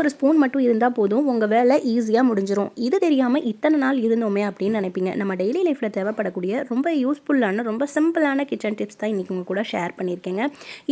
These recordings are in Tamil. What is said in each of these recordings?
ஒரு ஸ்பூன் மட்டும் இருந்தால் போதும். உங்கள் வேலை ஈஸியாக முடிஞ்சிடும் இது தெரியாமல் இத்தனை நாள் இருந்தோமே அப்படின்னு நினைப்பீங்க. நம்ம டெய்லி லைஃப்பில் தேவைப்படக்கூடிய ரொம்ப யூஸ்ஃபுல்லான ரொம்ப சிம்பிளான கிச்சன் டிப்ஸ் தான் இன்றைக்கி உங்கள் கூட ஷேர் பண்ணியிருக்கேங்க.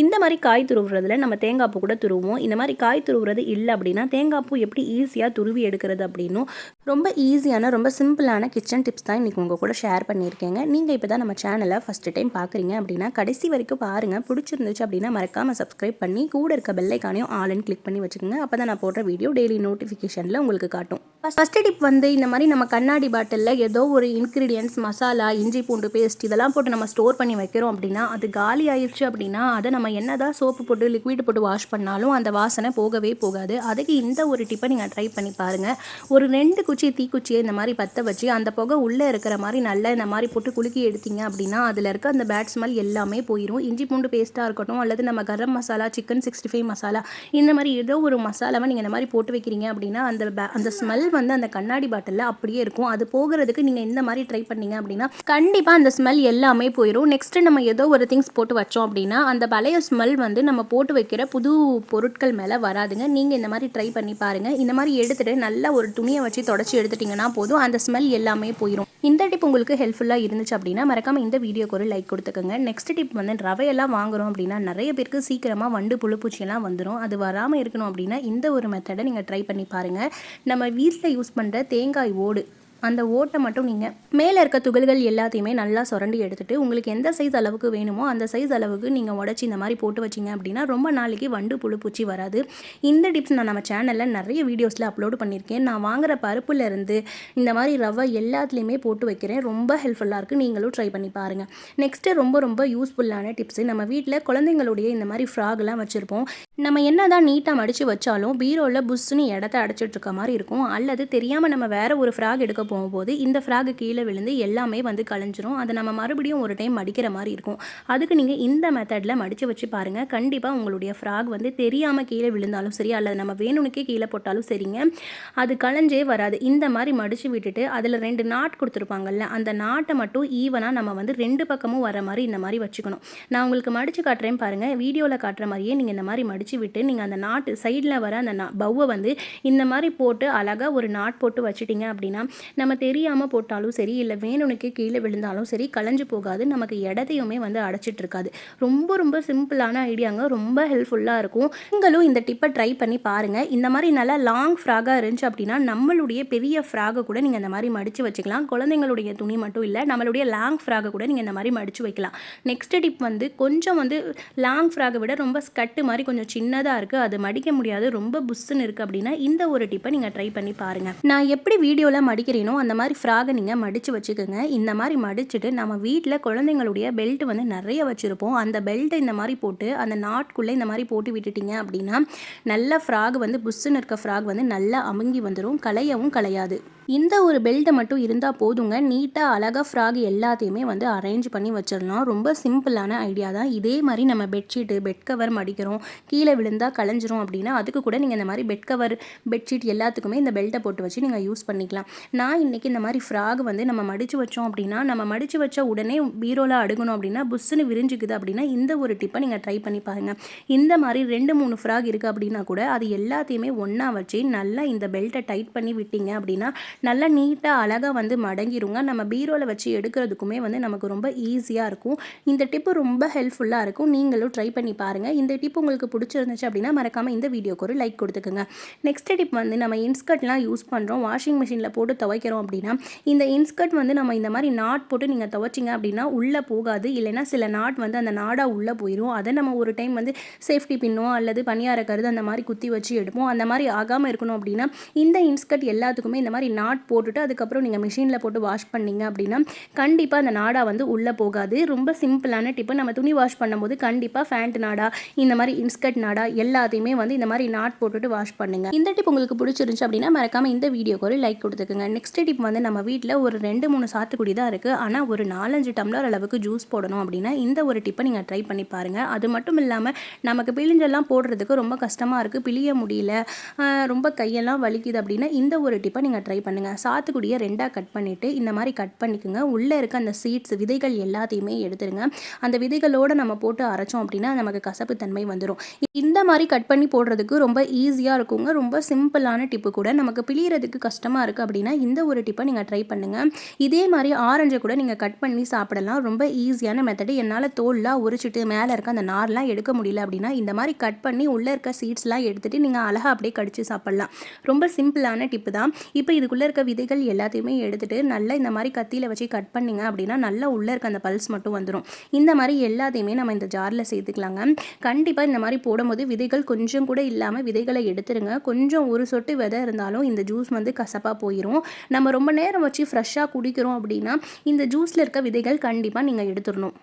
இந்த மாதிரி காய் துருவுறதுல நம்ம தேங்காய் பூ கூட துருவோம். இந்த மாதிரி காய் துருவுறது இல்லை அப்படின்னா தேங்காய் பூ எப்படி ஈஸியாக துருவி எடுக்கிறது அப்படின்னும் ரொம்ப ஈஸியான ரொம்ப சிம்பிளான கிச்சன் டிப்ஸ் தான் இன்றைக்கி உங்கள் கூட ஷேர் பண்ணியிருக்கேங்க. நீங்கள் இப்போ தான் நம்ம சேனலை ஃபஸ்ட்டு டைம் பார்க்குறீங்க அப்படின்னா கடைசி வரைக்கும் பாருங்கள் பிடிச்சிருந்துச்சு அப்படின்னா மறக்காமல் சப்ஸ்கிரைப் பண்ணி கூட இருக்க பெல்லைக்கானையும் ஆல்னு கிளிக் பண்ணி வச்சுக்கோங்க. அப்போ தான் நான் போடுற வீடியோ டெய்லி நோட்டிஃபிகேஷனில் உங்களுக்கு காட்டும். ஃபஸ்ட்டு டிப் வந்து இந்த மாதிரி நம்ம கண்ணாடி பாட்டிலில் ஏதோ ஒரு இன்க்ரீடியன்ஸ் மசாலா இஞ்சி பூண்டு பேஸ்ட் இதெல்லாம் போட்டு நம்ம ஸ்டோர் பண்ணி வைக்கிறோம் அப்படின்னா அது காலி ஆயிடுச்சு அப்படின்னா அதை நம்ம என்னதான் சோப்பு போட்டு லிக்விட் போட்டு வாஷ் பண்ணாலும் அந்த வாசனை போகவே போகாது. அதுக்கு இந்த ஒரு டிப்பை நீங்கள் ட்ரை பண்ணி பாருங்கள் ஒரு ரெண்டு குச்சி தீக்குச்சியை இந்த மாதிரி பற்ற வச்சு அந்த புகை உள்ளே இருக்கிற மாதிரி நல்லா இந்த மாதிரி போட்டு குலுக்கி எடுத்தீங்க அப்படின்னா அதில் இருக்க அந்த பேட் ஸ்மெல் எல்லாமே போயிடும் இஞ்சி பூண்டு பேஸ்ட்டாக இருக்கட்டும் அல்லது நம்ம garam masala chicken sixty five masala இந்த மாதிரி ஏதோ ஒரு மசாலாவை நீங்கள் இந்த மாதிரி போட்டு வைக்கிறீங்க அப்படின்னா அந்த அந்த ஸ்மெல் வந்து அந்த கண்ணாடி பாட்டிலில் அப்படியே இருக்கும். அது போகிறதுக்கு நீங்கள் இந்த மாதிரி ட்ரை பண்ணீங்க அப்படின்னா கண்டிப்பாக அந்த ஸ்மெல் எல்லாமே போயிடும் நெக்ஸ்ட்டு நம்ம ஏதோ ஒரு திங்ஸ் போட்டு வச்சோம் அப்படின்னா அந்த பழைய ஸ்மெல் வந்து நம்ம போட்டு வைக்கிற புது பொருட்கள் மேலே வராதுங்க. நீங்கள் இந்த மாதிரி ட்ரை பண்ணி பாருங்கள் இந்த மாதிரி எடுத்துகிட்டு நல்லா ஒரு துணியை வச்சு தொடச்சி எடுத்துட்டிங்கன்னா போதும். அந்த ஸ்மெல் எல்லாமே போயிடும் இந்த டிப் உங்களுக்கு ஹெல்ப்ஃபுல்லாக இருந்துச்சு அப்படின்னா மறக்காமல் இந்த வீடியோக்கு ஒரு லைக் கொடுத்துக்கோங்க. நெக்ஸ்ட் டிப் வந்து ரவையெல்லாம் வாங்குறோம் அப்படின்னா நிறைய பேருக்கு சீக்கிரமாக வண்டு புழுப்பூச்சியெல்லாம் வந்துடும் அது வராமல் இருக்கணும் அப்படின்னா இந்த ஒரு மெத்தடை நீங்கள் ட்ரை பண்ணி பாருங்கள் நம்ம வீட்டில் யூஸ் பண்ணுற தேங்காய் ஓடு. அந்த ஓட்டை மட்டும் நீங்கள் மேலே இருக்க துகள்கள் எல்லாத்தையுமே நல்லா சுரண்டி எடுத்துகிட்டு உங்களுக்கு எந்த சைஸ் அளவுக்கு வேணுமோ அந்த சைஸ் அளவுக்கு நீங்கள் உடச்சி இந்த மாதிரி போட்டு வச்சிங்க அப்படின்னா ரொம்ப நாளைக்கு வண்டு புழு பூச்சி வராது. இந்த டிப்ஸ் நான் நம்ம சேனலில் நிறைய வீடியோஸில் அப்லோட் பண்ணியிருக்கேன். நான் வாங்குகிற பருப்புலேருந்து இந்த மாதிரி ரவை எல்லாத்துலேயுமே போட்டு வைக்கிறேன். ரொம்ப ஹெல்ப்ஃபுல்லாக இருக்குது நீங்களும் ட்ரை பண்ணி பாருங்கள் நெக்ஸ்ட்டு ரொம்ப ரொம்ப யூஸ்ஃபுல்லான டிப்ஸு நம்ம வீட்டில் குழந்தைங்களுடைய இந்த மாதிரி ஃப்ராக்லாம் வச்சுருப்போம். நம்ம என்ன தான் நீட்டாக மடித்து வச்சாலும் பீரோவில் புஷ்ஷுன்னு இடத்த அடைச்சிட்டு இருக்க மாதிரி இருக்கும். அல்லது தெரியாமல் நம்ம வேறு ஒரு ஃப்ராக் எடுக்க போகும்போது இந்த ஃப்ராக் கீழே விழுந்து எல்லாமே வந்து கலைஞ்சிரும். அதை நம்ம மறுபடியும் ஒரு டைம் மடிக்கிற மாதிரி இருக்கும். அதுக்கு நீங்கள் இந்த மெத்தடில் மடித்து வச்சு பாருங்கள் கண்டிப்பாக உங்களுடைய ஃப்ராக் வந்து தெரியாமல் கீழே விழுந்தாலும் சரி அல்லது நம்ம வேணும்னுக்கே கீழே போட்டாலும் சரிங்க. அது கலைஞ்சே வராது. இந்த மாதிரி மடித்து விட்டுட்டு அதில் ரெண்டு நாட் கொடுத்துருப்பாங்கல்ல அந்த நாட்டை மட்டும் ஈவனாக நம்ம வந்து ரெண்டு பக்கமும் வர மாதிரி இந்த மாதிரி வச்சுக்கணும். நான் உங்களுக்கு மடித்து காட்டுறேன் பாருங்கள் வீடியோவில் காட்டுற மாதிரியே நீங்கள் இந்த மாதிரி மடித்து விட்டு நீங்கள் அந்த நாட்டு சைடில் வர அந்த நா பவ்வை வந்து இந்த மாதிரி போட்டு அழகாக ஒரு நாட் போட்டு வச்சுட்டிங்க அப்படின்னா நம்ம தெரியாமல் போட்டாலும் சரி இல்லை வேணுனுக்கே கீழே விழுந்தாலும் சரி கலைஞ்சு போகாது. நமக்கு இடத்தையுமே வந்து அடைச்சிட்டு இருக்காது ரொம்ப ரொம்ப சிம்பிளான ஐடியாங்க. ரொம்ப ஹெல்ப்ஃபுல்லாக இருக்கும். நீங்களும் இந்த டிப்பை ட்ரை பண்ணி பாருங்கள் இந்த மாதிரி நல்லா லாங் ஃப்ராகாக இருந்துச்சு அப்படின்னா நம்மளுடைய பெரிய ஃப்ராகை கூட நீங்கள் இந்த மாதிரி மடித்து வச்சுக்கலாம். குழந்தைங்களுடைய துணி மட்டும் இல்லை நம்மளுடைய லாங் ஃப்ராகை கூட நீங்கள் இந்த மாதிரி மடித்து வைக்கலாம். நெக்ஸ்ட் டிப் வந்து கொஞ்சம் வந்து லாங் ஃப்ராகை விட ரொம்ப ஸ்கட்டு மாதிரி கொஞ்சம் சின்னதாக இருக்குது அது மடிக்க முடியாது. ரொம்ப புஷ்ஷுன்னு இருக்குது அப்படின்னா இந்த ஒரு டிப்பை நீங்கள் ட்ரை பண்ணி பாருங்கள் நான் எப்படி வீடியோவில் மடிக்கிறேன் அந்த மாதிரி ஃப்ராகை நீங்கள் மடித்து வச்சுக்கோங்க. இந்த மாதிரி மடிச்சுட்டு நம்ம வீட்டில் குழந்தைங்களுடைய பெல்ட் வந்து நிறைய வச்சுருப்போம். அந்த பெல்ட்டை இந்த மாதிரி போட்டு அந்த நாட்குள்ளே இந்த மாதிரி போட்டு விட்டுட்டீங்க அப்படின்னா நல்ல ஃப்ராக் வந்து புஷ்ஷுன்னு இருக்க ஃப்ராக் வந்து நல்லா அமுங்கி வந்துடும் கலையவும் கலையாது இந்த ஒரு பெல்ட்டை மட்டும் இருந்தால் போதுங்க. நீட்டாக அழகாக ஃப்ராக் எல்லாத்தையுமே வந்து அரேஞ்ச் பண்ணி வச்சிடலாம். ரொம்ப சிம்பிளான ஐடியா தான். இதே மாதிரி நம்ம பெட்ஷீட்டு பெட் கவர் மடிக்கிறோம். கீழே விழுந்தால் கலைஞ்சிரும் அப்படின்னா அதுக்கு கூட நீங்கள் இந்த மாதிரி பெட் கவர் பெட்ஷீட் எல்லாத்துக்குமே இந்த பெல்ட்டை போட்டு வச்சு நீங்கள் யூஸ் பண்ணிக்கலாம். நான் இன்றைக்கி இந்த மாதிரி ஃப்ராக் வந்து நம்ம மடித்து வச்சோம் அப்படின்னா நம்ம மடித்து வச்ச உடனே பீரோவில் அடுகணும் அப்படின்னா புஷ்ஷுன்னு விரிஞ்சிக்குது அப்படின்னா இந்த ஒரு டிப்பை நீங்கள் ட்ரை பண்ணி பாருங்கள் இந்த மாதிரி ரெண்டு மூணு ஃப்ராக் இருக்குது அப்படின்னா கூட அது எல்லாத்தையுமே ஒன்றா வச்சு நல்லா இந்த பெல்ட்டை டைட் பண்ணி விட்டீங்க அப்படின்னா நல்லா நீட்டாக அழகாக வந்து மடங்கிருங்க. நம்ம பீரோவில் வச்சு எடுக்கிறதுக்குமே வந்து நமக்கு ரொம்ப ஈஸியாக இருக்கும். இந்த டிப்பு ரொம்ப ஹெல்ப்ஃபுல்லாக இருக்கும். நீங்களும் ட்ரை பண்ணி பாருங்கள் இந்த டிப் உங்களுக்கு பிடிச்சிருந்துச்சு அப்படின்னா மறக்காமல் இந்த வீடியோக்கு ஒரு லைக் கொடுத்துக்கோங்க. நெக்ஸ்ட் டிப் வந்து நம்ம இன்ஸ்கர்ட்லாம் யூஸ் பண்ணுறோம் வாஷிங் மிஷினில் போட்டு துவைக்கிறோம் அப்படின்னா இந்த இன்ஸ்கர்ட் வந்து நம்ம இந்த மாதிரி நாட் போட்டு நீங்கள் துவைச்சிங்க அப்படின்னா உள்ளே போகாது. இல்லைன்னா சில நாட் வந்து அந்த நாடாக உள்ளே போயிடும் அதை நம்ம ஒரு டைம் வந்து சேஃப்டி பின்னோ அல்லது பனியார கருது அந்த மாதிரி குத்தி வச்சு எடுப்போம். அந்த மாதிரி ஆகாமல் இருக்கணும் அப்படின்னா இந்த இன்ஸ்கர்ட் எல்லாத்துக்குமே இந்த மாதிரி நாட் நாட் போட்டுட்டு அதுக்கப்புறம் நீங்கள் மிஷினில் போட்டு வாஷ் பண்ணீங்க அப்படின்னா கண்டிப்பாக அந்த நாடா வந்து உள்ளே போகாது. ரொம்ப சிம்பிளான டிப்பு நம்ம துணி வாஷ் பண்ணும்போது கண்டிப்பாக ஃபேண்ட் நாடா இந்த மாதிரி இன்ஸ்கர்ட் நாடா எல்லாத்தையுமே வந்து இந்த மாதிரி நாட் போட்டுட்டு வாஷ் பண்ணுங்க. இந்த டிப் உங்களுக்கு பிடிச்சிருந்துச்சு அப்படின்னா மறக்காமல் இந்த வீடியோக்கு ஒரு லைக் கொடுத்துக்கோங்க. நெக்ஸ்ட் டிப் வந்து நம்ம வீட்டில் ஒரு ரெண்டு மூணு சாத்துக்குடி தான் இருக்குது ஆனால் ஒரு நாலஞ்சு டம்ளர் அளவுக்கு ஜூஸ் போடணும் அப்படின்னா இந்த ஒரு டிப்பை நீங்கள் ட்ரை பண்ணி பாருங்கள் அது மட்டும் இல்லாமல் நமக்கு பிழிஞ்செல்லாம் போடுறதுக்கு ரொம்ப கஷ்டமாக இருக்குது பிழிய முடியல. ரொம்ப கையெல்லாம் வலிக்குது அப்படின்னா இந்த ஒரு டிப்பை நீங்கள் ட்ரை பண்ணி பண்ணுங்கள் சாத்துக்குடியை ரெண்டாக கட் பண்ணிவிட்டு இந்த மாதிரி கட் பண்ணிக்கோங்க. உள்ளே இருக்க அந்த சீட்ஸ் விதைகள் எல்லாத்தையுமே எடுத்துருங்க. அந்த விதைகளோடு நம்ம போட்டு அரைச்சோம் அப்படின்னா நமக்கு கசப்பு தன்மை வந்துடும் இந்த மாதிரி கட் பண்ணி போடுறதுக்கு ரொம்ப ஈஸியாக இருக்குங்க. ரொம்ப சிம்பிளான டிப்பு கூட. நமக்கு பிழியறதுக்கு கஷ்டமாக இருக்குது அப்படின்னா இந்த ஒரு டிப்பை நீங்கள் ட்ரை பண்ணுங்கள் இதே மாதிரி ஆரஞ்சை கூட நீங்கள் கட் பண்ணி சாப்பிடலாம். ரொம்ப ஈஸியான மெத்தடு என்னால் தோல்லாம் உரிச்சிட்டு மேலே இருக்க அந்த நார்லாம் எடுக்க முடியல அப்படின்னா இந்த மாதிரி கட் பண்ணி உள்ளே இருக்க சீட்ஸ்லாம் எடுத்துகிட்டு நீங்கள் அழகாக அப்படியே கடிச்சு சாப்பிட்லாம். ரொம்ப சிம்பிளான டிப்பு தான். இப்போ இதுக்குள்ளே இருக்க விதைகள் எல்லாத்தையுமே எடுத்துகிட்டு நல்லா இந்த மாதிரி கத்தியில் வச்சு கட் பண்ணிங்க அப்படின்னா நல்லா உள்ளே இருக்க அந்த பல்ஸ் மட்டும் வந்துடும் இந்த மாதிரி எல்லாத்தையுமே நம்ம இந்த ஜாரில் சேர்த்துக்கலாங்க. கண்டிப்பாக இந்த மாதிரி போடும்போது விதைகள் கொஞ்சம் கூட இல்லாமல் விதைகளை எடுத்துருங்க. கொஞ்சம் ஒரு சொட்டு விதை இருந்தாலும் இந்த ஜூஸ் வந்து கசப்பாக போயிடும் நம்ம ரொம்ப நேரம் வச்சு ஃப்ரெஷ்ஷாக குடிக்கிறோம் அப்படின்னா இந்த ஜூஸில் இருக்க விதைகள் கண்டிப்பாக நீங்கள் எடுத்துடணும்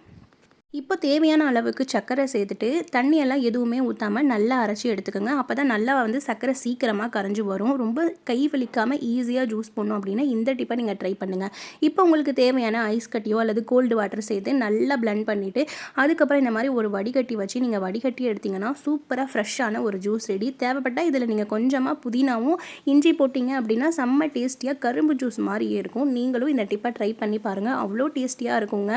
இப்போ தேவையான அளவுக்கு சர்க்கரை சேர்த்துட்டு தண்ணியெல்லாம் எதுவுமே ஊற்றாமல் நல்லா அரைச்சி எடுத்துக்கோங்க. அப்போ தான் நல்லா வந்து சர்க்கரை சீக்கிரமாக கரைஞ்சி வரும். ரொம்ப கை வலிக்காமல் ஈஸியாக ஜூஸ் பண்ணும் அப்படின்னா இந்த டிப்பை நீங்கள் ட்ரை பண்ணுங்கள் இப்போ உங்களுக்கு தேவையான ஐஸ் கட்டியோ அல்லது கோல்டு வாட்டர் சேர்த்து நல்லா பிளெண்ட் பண்ணிவிட்டு அதுக்கப்புறம் இந்த மாதிரி ஒரு வடிகட்டி வச்சு நீங்கள் வடிகட்டி எடுத்திங்கன்னா சூப்பராக ஃப்ரெஷ்ஷான ஒரு ஜூஸ் ரெடி தேவைப்பட்டால் இதில் நீங்கள் கொஞ்சமாக புதினாவும் இஞ்சி போட்டிங்க அப்படின்னா செம்ம டேஸ்டியாக கரும்பு ஜூஸ் மாதிரியே இருக்கும். நீங்களும் இந்த டிப்பை ட்ரை பண்ணி பாருங்கள் அவ்வளோ டேஸ்டியாக இருக்குங்க.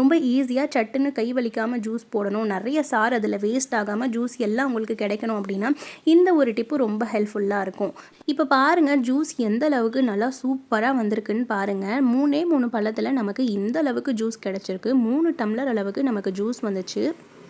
ரொம்ப ஈஸியாக சட்டுன்னு கை வலிக்காமல் ஜூஸ் போடணும். நிறைய சார் அதில் வேஸ்ட் ஆகாமல் ஜூஸ் எல்லாம் உங்களுக்கு கிடைக்கணும் அப்படின்னா இந்த ஒரு டிப்பு ரொம்ப ஹெல்ப்ஃபுல்லாக இருக்கும். இப்போ பாருங்கள் ஜூஸ் எந்த அளவுக்கு நல்லா சூப்பராக வந்திருக்குன்னு பாருங்கள் மூணே மூணு பழத்தில் நமக்கு இந்த அளவுக்கு ஜூஸ் கிடச்சிருக்கு. மூணு டம்ளர் அளவுக்கு நமக்கு ஜூஸ் வந்துச்சு.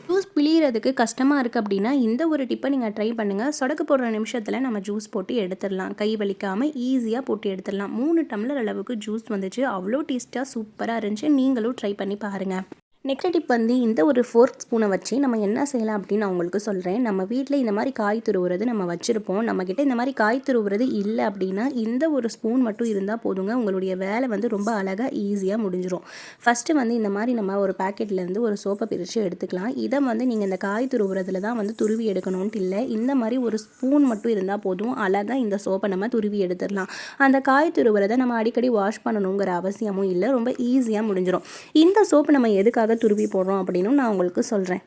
ஜூஸ் பிழியறதுக்கு கஷ்டமாக இருக்குது அப்படின்னா இந்த ஒரு டிப்பை நீங்கள் ட்ரை பண்ணுங்கள் சொடக்கு போடுற நிமிஷத்தில் நம்ம ஜூஸ் போட்டு எடுத்துடலாம். கை வலிக்காமல் ஈஸியாக போட்டு எடுத்துடலாம். மூணு டம்ளர் அளவுக்கு ஜூஸ் வந்துச்சு. அவ்வளோ டேஸ்ட்டாக சூப்பராக இருந்துச்சு. நீங்களும் ட்ரை பண்ணி பாருங்கள் நெக்ஸ்ட் டிப் வந்து இந்த ஒரு ஃபோர்க் ஸ்பூனை வச்சு நம்ம என்ன செய்யலாம் அப்படின்னு நான் உங்களுக்கு சொல்கிறேன் நம்ம வீட்டில் இந்த மாதிரி காய் துருவுறது நம்ம வச்சுருப்போம். நம்மக்கிட்ட இந்த மாதிரி காய் துருவுறது இல்லை அப்படின்னா இந்த ஒரு ஸ்பூன் மட்டும் இருந்தால் போதுங்க. உங்களுடைய வேலை வந்து ரொம்ப அழகாக ஈஸியாக முடிஞ்சிடும் ஃபஸ்ட்டு வந்து இந்த மாதிரி நம்ம ஒரு பேக்கெட்லேருந்து ஒரு சோப்பை பிரித்து எடுத்துக்கலாம். இதை வந்து நீங்கள் இந்த காய் துருவுறதுல தான் வந்து துருவி எடுக்கணும்ட்டு இல்லை. இந்த மாதிரி ஒரு ஸ்பூன் மட்டும் இருந்தால் போதும். அழகாக இந்த சோப்பை நம்ம துருவி எடுத்துடலாம். அந்த காய் துருவுறதை நம்ம அடிக்கடி வாஷ் பண்ணணுங்கிற அவசியமும் இல்லை. ரொம்ப ஈஸியாக முடிஞ்சிடும் இந்த சோப்பு நம்ம எதுக்காக துருவி போடுறோம் அப்படின்னு நான் உங்களுக்கு சொல்கிறேன்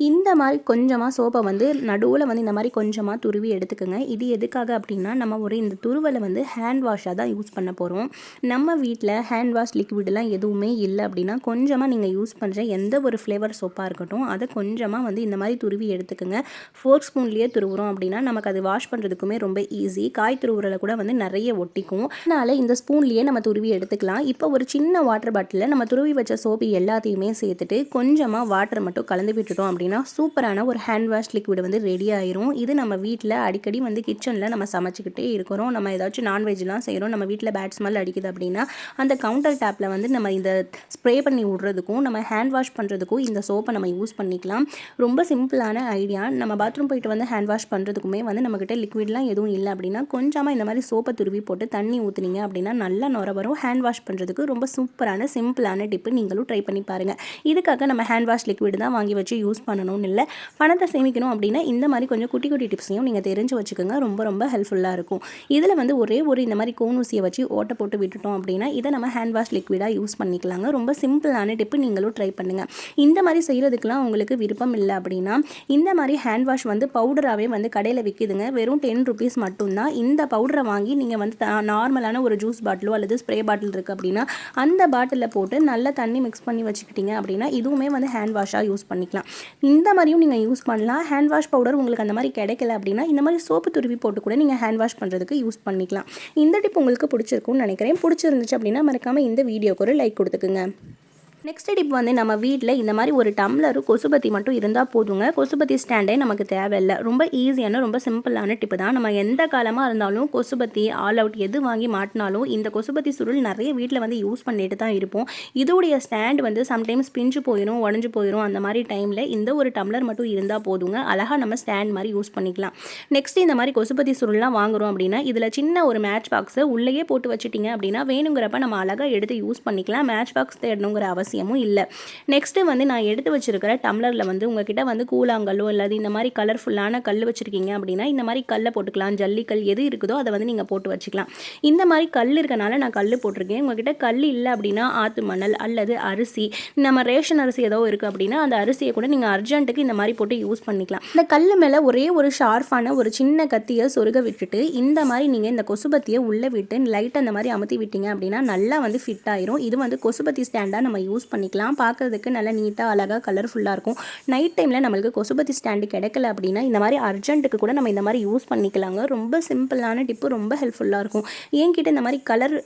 இந்த மாதிரி கொஞ்சமாக சோப்பை வந்து நடுவில் வந்து இந்த மாதிரி கொஞ்சமாக துருவி எடுத்துக்கோங்க. இது எதுக்காக அப்படின்னா நம்ம ஒரு இந்த துருவலை வந்து ஹேண்ட் வாஷாக தான் யூஸ் பண்ண போகிறோம் நம்ம வீட்டில் ஹேண்ட் வாஷ் லிக்விடெலாம் எதுவுமே இல்லை அப்படின்னா கொஞ்சமாக நீங்கள் யூஸ் பண்ணுற எந்த ஒரு ஃப்ளேவர் சோப்பாக இருக்கட்டும் அதை கொஞ்சமாக வந்து இந்த மாதிரி துருவி எடுத்துக்கோங்க. ஃபோர்க் ஸ்பூன்லேயே துருவுறோம் அப்படின்னா நமக்கு அது வாஷ் பண்ணுறதுக்குமே ரொம்ப ஈஸி காய் துருவுறலை கூட வந்து நிறைய ஒட்டிக்கும். அதனால் இந்த ஸ்பூன்லேயே நம்ம துருவி எடுத்துக்கலாம். இப்போ ஒரு சின்ன வாட்டர் பாட்டிலில் நம்ம துருவி வச்ச சோப்பு எல்லாத்தையுமே சேர்த்துட்டு கொஞ்சமாக வாட்டர் மட்டும் கலந்து விட்டுட்டோம் அப்படின்னு அப்படின்னா சூப்பரான ஒரு ஹேண்ட் வாஷ் லிக்விட் வந்து ரெடி ஆயிரும். இது நம்ம வீட்டில் அடிக்கடி வந்து கிச்சனில் நம்ம சமைச்சிக்கிட்டே இருக்கிறோம். நம்ம ஏதாச்சும் நான்வெஜ்லாம் செய்கிறோம் நம்ம வீட்டில் பேட் ஸ்மெல் அடிக்குது அப்படின்னா அந்த கவுண்டர் டேப்பில் வந்து நம்ம இந்த ஸ்ப்ரே பண்ணி விட்றதுக்கும் நம்ம ஹேண்ட் வாஷ் பண்ணுறதுக்கும் இந்த சோப்பை நம்ம யூஸ் பண்ணிக்கலாம். ரொம்ப சிம்பிளான ஐடியா நம்ம பாத்ரூம் போயிட்டு வந்து ஹேண்ட் வாஷ் பண்ணுறதுக்குமே வந்து நம்மக்கிட்ட லிக்விட்லாம் எதுவும் இல்லை அப்படின்னா கொஞ்சமாக இந்த மாதிரி சோப்பை துருவி போட்டு தண்ணி ஊற்றுனீங்க அப்படின்னா நல்லா நுர வரும். ஹேண்ட் வாஷ் பண்ணுறதுக்கு ரொம்ப சூப்பரான சிம்பிளான டிப்பு நீங்களும் ட்ரை பண்ணி பாருங்கள் இதுக்காக நம்ம ஹேண்ட் வாஷ் லிக்விட் தான் வாங்கி வச்சு யூஸ் பண்ணணும்னு இல்லை. பணத்தை சேமிக்கணும் அப்படின்னா இந்த மாதிரி கொஞ்சம் குட்டி குட்டி டிப்ஸையும் நீங்கள் தெரிஞ்சு வச்சுக்கோங்க. ரொம்ப ரொம்ப ஹெல்ப்ஃபுல்லாக இருக்கும். இதில் வந்து ஒரே ஒரு இந்த மாதிரி கோன் ஊசியை வச்சு ஓட்டை போட்டு விட்டுட்டோம் அப்படின்னா இதை நம்ம ஹேண்ட் வாஷ் லிக்விடாக யூஸ் பண்ணிக்கலாங்க. ரொம்ப சிம்பிளான டிப்பு நீங்களும் ட்ரை பண்ணுங்கள் இந்த மாதிரி செய்கிறதுக்கெலாம் உங்களுக்கு விருப்பம் இல்லை அப்படின்னா இந்த மாதிரி ஹேண்ட் வாஷ் வந்து பவுடராகவே வந்து கடையில் விற்கிதுங்க வெறும் டென் ருபீஸ் மட்டும்தான். இந்த பவுடரை வாங்கி நீங்கள் வந்து நார்மலான ஒரு ஜூஸ் பாட்டிலோ அல்லது ஸ்ப்ரே பாட்டில் இருக்குது அப்படின்னா அந்த பாட்டிலில் போட்டு நல்லா தண்ணி மிக்ஸ் பண்ணி வச்சுக்கிட்டீங்க அப்படின்னா இதுவுமே வந்து ஹேண்ட் வாஷாக யூஸ் பண்ணிக்கலாம். இந்த மாதிரியும் நீங்கள் யூஸ் பண்ணலாம். ஹேண்ட் வாஷ் பவுடர் உங்களுக்கு அந்த மாதிரி கிடைக்கல அப்படின்னா இந்த மாதிரி சோப்பு துருவி போட்டு கூட நீங்கள் ஹேண்ட் வாஷ் பண்ணுறதுக்கு யூஸ் பண்ணிக்கலாம். இந்த டிப் உங்களுக்கு பிடிச்சிருக்கும்னு நினைக்கிறேன். பிடிச்சிருந்துச்சு அப்படின்னா மறக்காமல் இந்த வீடியோக்கு ஒரு லைக் கொடுத்துக்குங்க. நெக்ஸ்ட் டிப் வந்து நம்ம வீட்டில் இந்த மாதிரி ஒரு டம்ளரும் கொசுபத்தி மட்டும் இருந்தால் போதுங்க. கொசுபத்தி ஸ்டாண்டே நமக்கு தேவையில்லை. ரொம்ப ஈஸியான ரொம்ப சிம்பிளான டிப்பு தான். நம்ம எந்த காலமாக இருந்தாலும் கொசுபத்தி ஆல் அவுட் எது வாங்கி மாட்டினாலும் இந்த கொசுபத்தி சுருள் நிறைய வீட்டில் வந்து யூஸ் பண்ணிட்டு தான் இருப்போம். இதோடைய ஸ்டாண்ட் வந்து சம்டைம்ஸ் பிஞ்சு போயிடும் உடஞ்சி போயிடும் அந்த மாதிரி டைமில் இந்த ஒரு டம்ளர் மட்டும் இருந்தால் போதுங்க. அழகாக நம்ம ஸ்டாண்ட் மாதிரி யூஸ் பண்ணிக்கலாம். நெக்ஸ்ட் இந்த மாதிரி கொசுபத்தி சுருள்லாம் வாங்குகிறோம் அப்படின்னா இதில் சின்ன ஒரு மேட்ச் பாக்ஸை உள்ளேயே போட்டு வச்சுட்டிங்க அப்படின்னா வேணுங்கிறப்ப நம்ம அழகாக எடுத்து யூஸ் பண்ணிக்கலாம். மேட்ச் பாக்ஸ் தேடணுங்கிற அவசியம் அவசியமும் இல்லை. நெக்ஸ்ட்டு வந்து நான் எடுத்து வச்சிருக்கிற டம்ளரில் வந்து உங்ககிட்ட வந்து கூழாங்கல்லோ இல்லாது இந்த மாதிரி கலர்ஃபுல்லான கல் வச்சுருக்கீங்க அப்படின்னா இந்த மாதிரி கல்லை போட்டுக்கலாம். ஜல்லிக்கல் எது இருக்குதோ அதை வந்து நீங்கள் போட்டு வச்சுக்கலாம். இந்த மாதிரி கல் இருக்கனால நான் கல் போட்டிருக்கேன். உங்ககிட்ட கல் இல்லை அப்படின்னா ஆத்து மணல் அல்லது அரிசி. நம்ம ரேஷன் அரிசி ஏதோ இருக்குது அப்படின்னா அந்த அரிசியை கூட நீங்கள் அர்ஜென்ட்டுக்கு இந்த மாதிரி போட்டு யூஸ் பண்ணிக்கலாம். இந்த கல் மேலே ஒரே ஒரு ஷார்ப்பான ஒரு சின்ன கத்தியை சொருக விட்டுட்டு இந்த மாதிரி நீங்கள் இந்த கொசுபத்தியை உள்ளே விட்டு லைட்டாக அந்த மாதிரி அமுத்தி விட்டீங்க அப்படின்னா நல்லா வந்து ஃபிட் ஆயிரும். இது வந்து கொசுபத்தி ஸ்டாண்டாக நம்ம யூஸ் பண்ணிக்கலாம். பார்க்கறதுக்கு நல்லா நீட்டாக அழகாக கலர்ஃபுல்லாக இருக்கும். நைட் டைமில் நம்மளுக்கு கொசுபத்தி ஸ்டாண்டு கிடைக்கல அப்படின்னா இந்த மாதிரி அர்ஜென்ட்டுக்கு கூட நம்ம இந்த மாதிரி யூஸ் பண்ணிக்கலாங்க. ரொம்ப சிம்பிளான டிப்பு ரொம்ப ஹெல்ப்ஃபுல்லாக இருக்கும். என்கிட்ட இந்த மாதிரி கலர்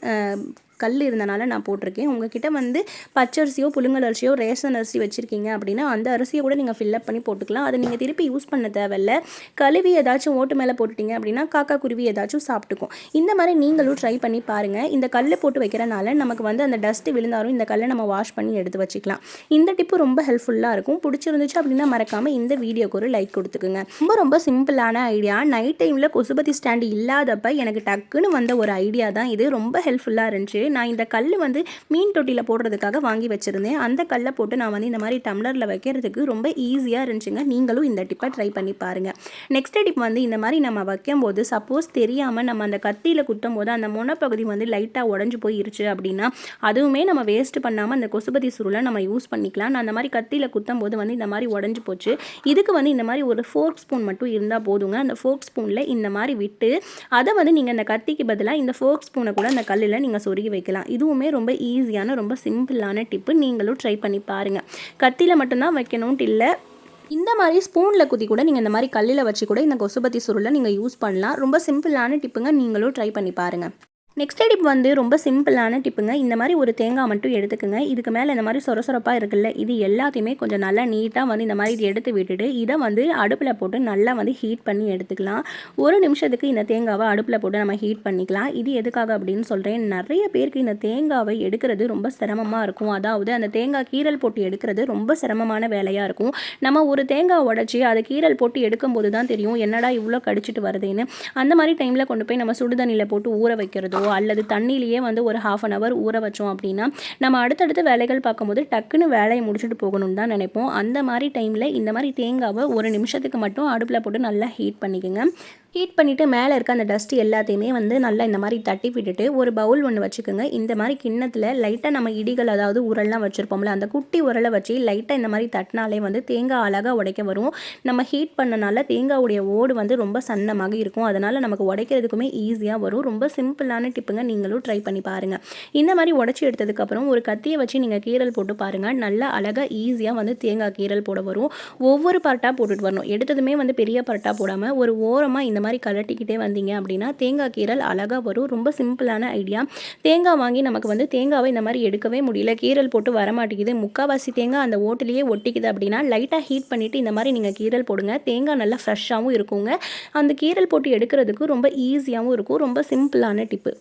கல் இருந்தனால நான் போட்டிருக்கேன். உங்ககிட்ட வந்து பச்சரிசியோ புழுங்கல் அரிசியோ ரேஷன் அரிசி வச்சுருக்கீங்க அப்படின்னா அந்த அரிசியை கூட நீங்கள் ஃபில்லப் பண்ணி போட்டுக்கலாம். அதை நீங்கள் திருப்பி யூஸ் பண்ண தேவையில்ல. கழுவி ஏதாச்சும் ஓட்டு மேலே போட்டுட்டீங்க அப்படின்னா காக்கா குருவி ஏதாச்சும் சாப்பிட்டுக்கும். இந்த மாதிரி நீங்களும் ட்ரை பண்ணி பாருங்கள் இந்த கல் போட்டு வைக்கிறனால நமக்கு வந்து அந்த டஸ்ட்டு விழுந்தாலும் இந்த கல்லை நம்ம வாஷ் பண்ணி எடுத்து வச்சுக்கலாம். இந்த டிப்பு ரொம்ப ஹெல்ப்ஃபுல்லாக இருக்கும். பிடிச்சிருந்துச்சு அப்படின்னா மறக்காமல் இந்த வீடியோக்கு ஒரு லைக் கொடுத்துக்குங்க. ரொம்ப ரொம்ப சிம்பிளான ஐடியா நைட் டைமில் கொசுபதி ஸ்டாண்டு இல்லாதப்ப எனக்கு டக்குன்னு வந்த ஒரு ஐடியா தான் இது. ரொம்ப ஹெல்ப்ஃபுல்லாக இருந்துச்சு. நான் இந்த கல் வந்து மீன் தொட்டியில் போடுறதுக்காக வாங்கி வச்சுருந்தேன். அந்த கல்லை போட்டு நான் வந்து இந்த மாதிரி டம்ளரில் வைக்கிறதுக்கு ரொம்ப ஈஸியாக இருந்துச்சுங்க. நீங்களும் இந்த டிப்பை ட்ரை பண்ணி பாருங்கள் நெக்ஸ்ட் டிப் வந்து இந்த மாதிரி நம்ம வைக்கும்போது சப்போஸ் தெரியாமல் நம்ம அந்த கத்தியில் குத்தும் போது அந்த முனப்பகுதி வந்து லைட்டாக உடஞ்சி போயிருச்சு அப்படின்னா அதுவுமே நம்ம வேஸ்ட் பண்ணாமல் அந்த கொசுபதி சுருளை நம்ம யூஸ் பண்ணிக்கலாம். நான் அந்த மாதிரி கத்தியில் குத்தும் போது வந்து இந்த மாதிரி உடஞ்சி போச்சு. இதுக்கு வந்து இந்த மாதிரி ஒரு ஃபோர்க் ஸ்பூன் மட்டும் இருந்தால் போதுங்க. அந்த ஃபோர்க் ஸ்பூனில் இந்த மாதிரி விட்டு அதை வந்து நீங்கள் அந்த கத்திக்கு பதிலாக இந்த ஃபோர்க் ஸ்பூனை கூட அந்த கல்லில் நீங்கள் சொருகி வைக்கலாம். இதுவுமே ரொம்ப ஈஸியான ரொம்ப சிம்பிளான டிப்பு நீங்களும் ட்ரை பண்ணி பாருங்கள் கத்தியில் மட்டும்தான் வைக்கணும்ட்டு இல்லை. இந்த மாதிரி ஸ்பூனில் குத்தி கூட நீங்கள் இந்த மாதிரி கல்லில் வச்சு கூட இந்த கொசுபத்தி சுருளை நீங்கள் யூஸ் பண்ணலாம். ரொம்ப சிம்பிளான டிப்புங்க நீங்களும் ட்ரை பண்ணி பாருங்கள் நெக்ஸ்ட் டிப் வந்து ரொம்ப சிம்பிளான டிப்புங்க இந்த மாதிரி ஒரு தேங்காய் மட்டும் எடுத்துக்கோங்க. இதுக்கு மேலே இந்த மாதிரி சொர சொரப்பாக இருக்குல்ல இது எல்லாத்தையுமே கொஞ்சம் நல்லா நீட்டாக வந்து இந்த மாதிரி இது எடுத்து விட்டுட்டு இதை வந்து அடுப்பில் போட்டு நல்லா வந்து ஹீட் பண்ணி எடுத்துக்கலாம். ஒரு நிமிஷத்துக்கு இந்த தேங்காவை அடுப்பில் போட்டு நம்ம ஹீட் பண்ணிக்கலாம். இது எதுக்காக அப்படின்னு சொல்கிறேன் நிறைய பேருக்கு இந்த தேங்காவை எடுக்கிறது ரொம்ப சிரமமாக இருக்கும். அதாவது அந்த தேங்காய் கீரல் போட்டு எடுக்கிறது ரொம்ப சிரமமான வேலையாக இருக்கும். நம்ம ஒரு தேங்காய் உடச்சி அதை கீரல் போட்டு எடுக்கும்போது தான் தெரியும் என்னடா இவ்வளோ கடிச்சிட்டு வருதுன்னு. அந்த மாதிரி டைமில் கொண்டு போய் நம்ம சுடுதண்ணியில் போட்டு ஊற வைக்கிறதோ அல்லது தண்ணியிலேயே வந்து ஒரு ஹாஃப் அன் ஹவர் ஊற வச்சோம் அப்படின்னா நம்ம அடுத்தடுத்து வேலைகள் பார்க்கும்போது டக்குன்னு வேலையை முடிச்சுட்டு போகணும்னு தான் நினைப்போம். அந்த மாதிரி டைமில் இந்த மாதிரி தேங்காவை ஒரு நிமிஷத்துக்கு மட்டும் அடுப்பில் போட்டு நல்லா ஹீட் பண்ணிக்கோங்க. ஹீட் பண்ணிவிட்டு மேலே இருக்க அந்த டஸ்ட் எல்லாத்தையுமே வந்து நல்லா இந்த மாதிரி தட்டி விட்டுட்டு ஒரு பவுல் ஒன்று வச்சுக்கோங்க. இந்த மாதிரி கிண்ணத்தில் லைட்டாக நம்ம இடிகள் அதாவது உரல்லாம் வச்சுருப்போம்ல அந்த குட்டி உரலை வச்சு லைட்டாக இந்த மாதிரி தட்டினாலே வந்து தேங்காய் அழகாக உடைக்க வரும். நம்ம ஹீட் பண்ணனால தேங்காவுடைய ஓடு வந்து ரொம்ப சன்னமாக இருக்கும். அதனால் நமக்கு உடைக்கிறதுக்குமே ஈஸியாக வரும். ரொம்ப சிம்பிளான டிப்புங்க நீங்களும் ட்ரை பண்ணி பாருங்கள் இந்த மாதிரி உடச்சி எடுத்ததுக்கப்புறம் ஒரு கத்தியை வச்சு நீங்கள் கீரல் போட்டு பாருங்கள் நல்லா அழகாக ஈஸியாக வந்து தேங்காய் கீரல் போட வரும். ஒவ்வொரு பரட்டாக போட்டுட்டு வரணும். எடுத்ததுமே வந்து பெரிய பரட்டாக போடாமல் ஒரு ஓரமாக இந்த மாதிரி கலட்டிக்கிட்டே வந்தீங்க அப்படின்னா தேங்காய் கீரல் அழகாக வரும். ரொம்ப சிம்பிளான ஐடியா. தேங்காய் வாங்கி நமக்கு வந்து தேங்காவை இந்த மாதிரி எடுக்கவே முடியல. கீரல் போட்டு வரமாட்டேங்குது. முக்கால்வாசி தேங்காய் அந்த ஓட்டிலேயே ஒட்டிக்குது அப்படின்னா லைட்டாக ஹீட் பண்ணிவிட்டு இந்த மாதிரி நீங்கள் கீரல் போடுங்க. தேங்காய் நல்லா ஃப்ரெஷ்ஷாகவும் இருக்குங்க. அந்த கீரல் போட்டு எடுக்கிறதுக்கு ரொம்ப ஈஸியாகவும் இருக்கும். ரொம்ப சிம்பிளான டிப்பு.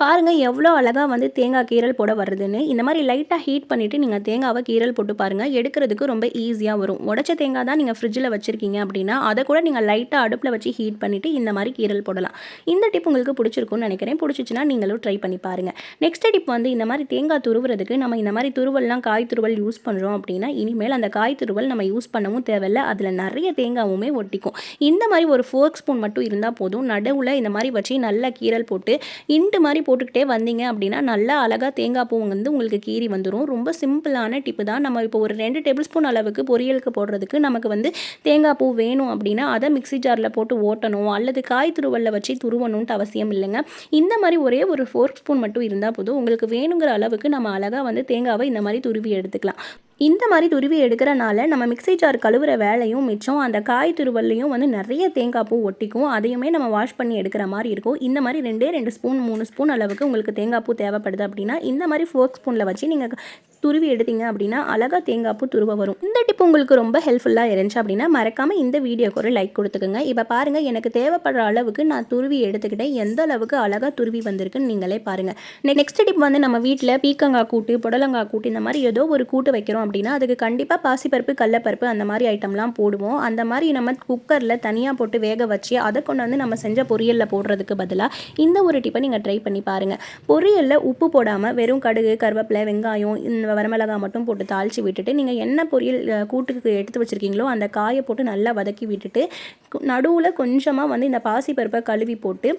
பாருங்கள் எவ்வளோ அழகாக வந்து தேங்காய் கீரல் போட வருதுன்னு. இந்த மாதிரி லைட்டாக ஹீட் பண்ணிவிட்டு நீங்கள் தேங்காவை கீரல் போட்டு பாருங்கள் எடுக்கிறதுக்கு ரொம்ப ஈஸியாக வரும். உடச்ச தேங்காய் தான் நீங்கள் ஃப்ரிட்ஜில் வச்சுருக்கீங்க அப்படின்னா அதை கூட நீங்கள் லைட்டாக அடுப்பில் வச்சு ஹீட் பண்ணிவிட்டு இந்த மாதிரி கீரல் போடலாம். இந்த டிப் உங்களுக்கு பிடிச்சிருக்கும்னு நினைக்கிறேன். பிடிச்சிச்சின்னா நீங்களும் ட்ரை பண்ணி பாருங்கள் நெக்ஸ்ட் டிப் வந்து இந்த மாதிரி தேங்காய் துருவுறதுக்கு நம்ம இந்த மாதிரி துருவல்லாம் காய் துருவல் யூஸ் பண்ணுறோம் அப்படின்னா இனிமேல் அந்த காய் துருவல் நம்ம யூஸ் பண்ணவும் தேவையில்ல. அதில் நிறைய தேங்காவுமே ஒட்டிக்கும். இந்த மாதிரி ஒரு ஃபோர்க் ஸ்பூன் மட்டும் இருந்தால் போதும். நடுவில் இந்த மாதிரி வச்சு நல்லா கீரல் போட்டு இண்டு மாதிரி போட்டுக்கிட்டே வந்தீங்க அப்படின்னா நல்லா அழகாக தேங்காய் பூ வந்து உங்களுக்கு கீறி வந்துடும் ரொம்ப சிம்பிளான டிப்பு தான். நம்ம இப்போ ஒரு ரெண்டு டேபிள் ஸ்பூன் அளவுக்கு பொரியலுக்கு போடுறதுக்கு நமக்கு வந்து தேங்காய் பூ வேணும் அப்படின்னா அதை மிக்சி ஜாரில் போட்டு ஓட்டணும். அல்லது காய் துருவலில் வச்சு துருவணுன்ட்டு அவசியம் இல்லைங்க. இந்த மாதிரி ஒரே ஒரு ஃபோர்க் ஸ்பூன் மட்டும் இருந்தால் போதும். உங்களுக்கு வேணுங்கிற அளவுக்கு நம்ம அழகாக வந்து தேங்காவை இந்த மாதிரி துருவி எடுத்துக்கலாம். இந்த மாதிரி துருவி எடுக்கிறனால நம்ம மிக்சி ஜார் கழுவுற வேலையும் மிச்சம் அந்த காய் துருவல்லையும் வந்து நிறைய தேங்காய் பூ ஒட்டிக்கும். அதையுமே நம்ம வாஷ் பண்ணி எடுக்கிற மாதிரி இருக்கும். இந்த மாதிரி ரெண்டே ரெண்டு ஸ்பூன் மூணு ஸ்பூன் அளவுக்கு உங்களுக்கு தேங்காய் பூ தேவைப்படுது அப்படின்னா இந்த மாதிரி ஃபோர்க் ஸ்பூனில் வச்சு நீங்கள் துருவி எடுத்தீங்க அப்படின்னா அழகாக தேங்காய் பூ துருவ வரும். இந்த டிப் உங்களுக்கு ரொம்ப ஹெல்ப்ஃபுல்லாக இருந்துச்சு அப்படின்னா மறக்காமல் இந்த வீடியோக்கு ஒரு லைக் கொடுத்துக்கோங்க. இப்போ பாருங்கள் எனக்கு தேவைப்படுற அளவுக்கு நான் துருவி எடுத்துக்கிட்டேன். எந்த அளவுக்கு அழகாக துருவி வந்திருக்குன்னு நீங்களே பாருங்கள் நெக்ஸ்ட் டிப் வந்து நம்ம வீட்டில் பீக்கங்காய் கூட்டு புடலங்காய் கூட்டு இந்த மாதிரி ஏதோ ஒரு கூட்டு வைக்கிறோம் அப்படின்னா அதுக்கு கண்டிப்பாக பாசிப்பருப்பு கடலப்பருப்பு அந்த மாதிரி ஐட்டம்லாம் போடுவோம். அந்த மாதிரி நம்ம குக்கரில் தனியாக போட்டு வேக வச்சு அதை கொண்டு வந்து நம்ம செஞ்ச பொரியலில் போடுறதுக்கு பதிலாக இந்த ஒரு டிப்பை நீங்கள் ட்ரை பண்ணி பாருங்கள் பொரியலில் உப்பு போடாமல் வெறும் கடுகு கருவேப்பிலை வெங்காயம் வரமிளகாய் மட்டும் போட்டு தாளித்து விட்டுட்டு நீங்கள் என்ன பொரியல் கூட்டுக்கு எடுத்து வச்சுருக்கீங்களோ அந்த காயை போட்டு நல்லா வதக்கி விட்டுட்டு நடுவில் கொஞ்சமாக வந்து இந்த பாசிப்பருப்பை கழுவி போட்டு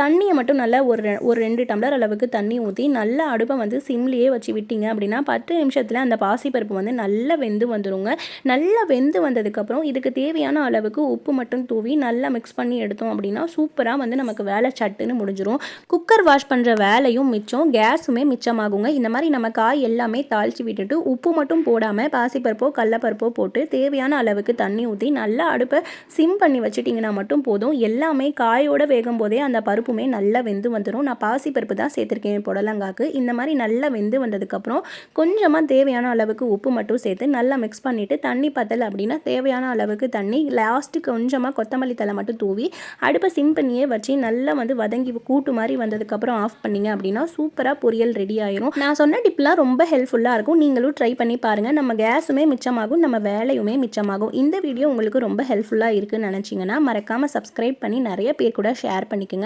தண்ணியை மட்டும் நல்லா ஒரு ஒரு ரெண்டு டம்ளர் அளவுக்கு தண்ணி ஊற்றி நல்லா அடுப்பை வந்து சிம்லேயே வச்சு விட்டீங்க அப்படின்னா பத்து நிமிஷத்தில் அந்த பாசிப்பருப்பு வந்து நல்லா வெந்து வந்துடுங்க நல்லா வெந்து வந்ததுக்கப்புறம் இதுக்கு தேவையான அளவுக்கு உப்பு மட்டும் தூவி நல்லா மிக்ஸ் பண்ணி எடுத்தோம் அப்படின்னா சூப்பராக வந்து நமக்கு வேலை சட்டுன்னு முடிஞ்சிடும் குக்கர் வாஷ் பண்ணுற வேலையும் மிச்சம் கேஸுமே மிச்சமாகுங்க. இந்த மாதிரி நம்ம காய் எல்லாமே தாளித்து விட்டுட்டு உப்பு மட்டும் போடாமல் பாசிப்பருப்போ கடலப்பருப்போ போட்டு தேவையான அளவுக்கு தண்ணி ஊற்றி நல்லா அடுப்பை சிம் பண்ணி வச்சுட்டிங்கன்னா மட்டும் போதும். எல்லாமே காயோட வேகும் போதே அந்த பருப்புமே நல்லா வெந்து வந்துடும் நான் பாசிப்பருப்பு தான் சேர்த்துருக்கேன் புடலங்காக்கு. இந்த மாதிரி நல்லா வெந்து வந்ததுக்கப்புறம் கொஞ்சமாக தேவையான அளவுக்கு உப்பு மட்டும் சேர்த்து நல்லா மிக்ஸ் பண்ணிவிட்டு தண்ணி பத்தலை அப்படின்னா தேவையான அளவுக்கு தண்ணி லாஸ்ட்டு கொஞ்சமாக கொத்தமல்லி தலை மட்டும் தூவி அடுப்பை சிம் பண்ணியே வச்சு நல்லா வந்து வதங்கி கூட்டு மாதிரி வந்ததுக்கப்புறம் ஆஃப் பண்ணிங்க அப்படின்னா சூப்பராக பொரியல் ரெடி ஆயிரும். நான் சொன்ன டிப்லாம் ரொம்ப ஹெல்ப்ஃபுல்லாக இருக்கும். நீங்களும் ட்ரை பண்ணி பாருங்கள் நம்ம கேஸுமே மிச்சமாகும் நம்ம வேலையுமே மிச்சமாகும். இந்த வீடியோ உங்களுக்கு ரொம்ப ஹெல்ப்ஃபுல்லாக இருக்குதுன்னு நினச்சிங்கன்னா மறக்காமல் சப்ஸ்கிரைப் பண்ணி நிறைய பேர் கூட ஷேர் பண்ணிக்கோங்க.